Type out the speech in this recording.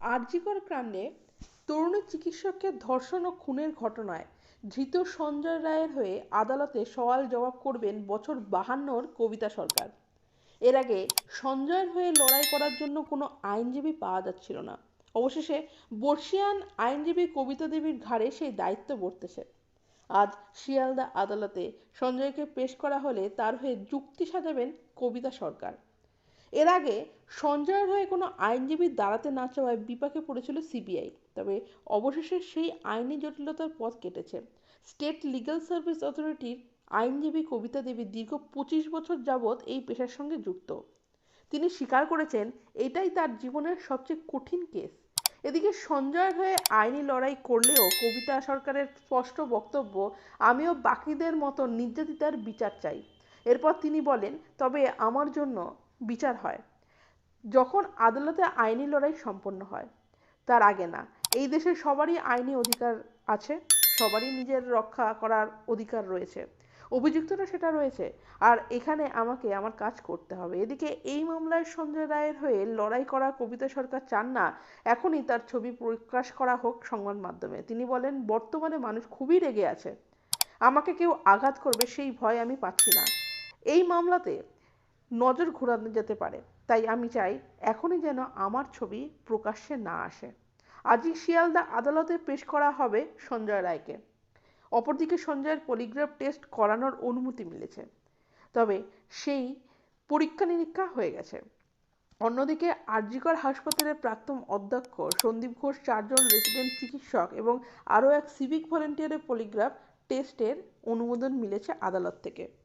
আরজিকর কাণ্ডে তরুণী চিকিৎসককে ধর্ষণ ও খুনের ঘটনায় ধৃত সঞ্জয় রায়ের হয়ে আদালতে সওয়াল জবাব করবেন বছর বাহান্নর কবিতা সরকার। এর আগে সঞ্জয়ের হয়ে লড়াই করার জন্য কোনো আইনজীবী পাওয়া যাচ্ছিল না। অবশেষে বর্ষিয়ান আইনজীবী কবিতা দেবীর ঘাড়ে সেই দায়িত্ব বর্তেছে। আজ শিয়ালদা আদালতে সঞ্জয়কে পেশ করা হলে তার হয়ে যুক্তি সাজাবেন কবিতা সরকার। এর আগে সঞ্জয়ের হয়ে কোনো আইনজীবী দাঁড়াতে না চাওয়ায় বিপাকে পড়েছিল সিবিআই। তবে অবশেষে সেই আইনি জটিলতার পথ কেটেছে। স্টেট লিগাল সার্ভিস অথরিটির আইনজীবী কবিতা দেবী দীর্ঘ পঁচিশ বছর যাবৎ এই পেশার সঙ্গে যুক্ত। তিনি স্বীকার করেছেন, এটাই তার জীবনের সবচেয়ে কঠিন কেস। এদিকে সঞ্জয়ের হয়ে আইনি লড়াই করলেও কবিতা সরকারের স্পষ্ট বক্তব্য, আমিও বাকিদের মতো নির্যাতিতার বিচার চাই। এরপর তিনি বলেন, তবে আমার জন্য বিচার হয়। যখন আদালতে আইনি লড়াই সম্পন্ন হয়, তার আগে না। এই দেশে সবারই আইনি অধিকার আছে, সবারই নিজের রক্ষা করার অধিকার রয়েছে। অভিযুক্তরা সেটা রয়েছে। আর এখানে আমাকে আমার কাজ করতে হবে। এদিকে এই মামলায় সঞ্জয় রায়ের হয়ে লড়াই করা কবিতা সরকার চান না। এখনই তার ছবি প্রকাশ করা হোক সংবাদ মাধ্যমে। তিনি বলেন, বর্তমানে মানুষ খুবই রেগে আছে। আমাকে কেউ আঘাত করবে সেই ভয় আমি পাচ্ছি না। এই মামলাতে নজর ঘোরানো যেতে পারে। তাই আমি চাই এখনই যেন আমার ছবি প্রকাশ্যে না আসে। আজই শিয়ালদা আদালতে পেশ করা হবে সঞ্জয় রায়কে। অপরদিকে সঞ্জয়ের পলিগ্রাফ টেস্ট করানোর অনুমতি মিলেছে। তবে সেই পরীক্ষা নিরীক্ষা হয়ে গেছে। অন্যদিকে আরজিকর হাসপাতালের প্রাক্তন অধ্যক্ষ সন্দীপ ঘোষ চারজন রেসিডেন্ট চিকিৎসক এবং আরও এক সিভিক ভলেন্টিয়ারের পলিগ্রাফ টেস্টের অনুমোদন মিলেছে আদালত থেকে।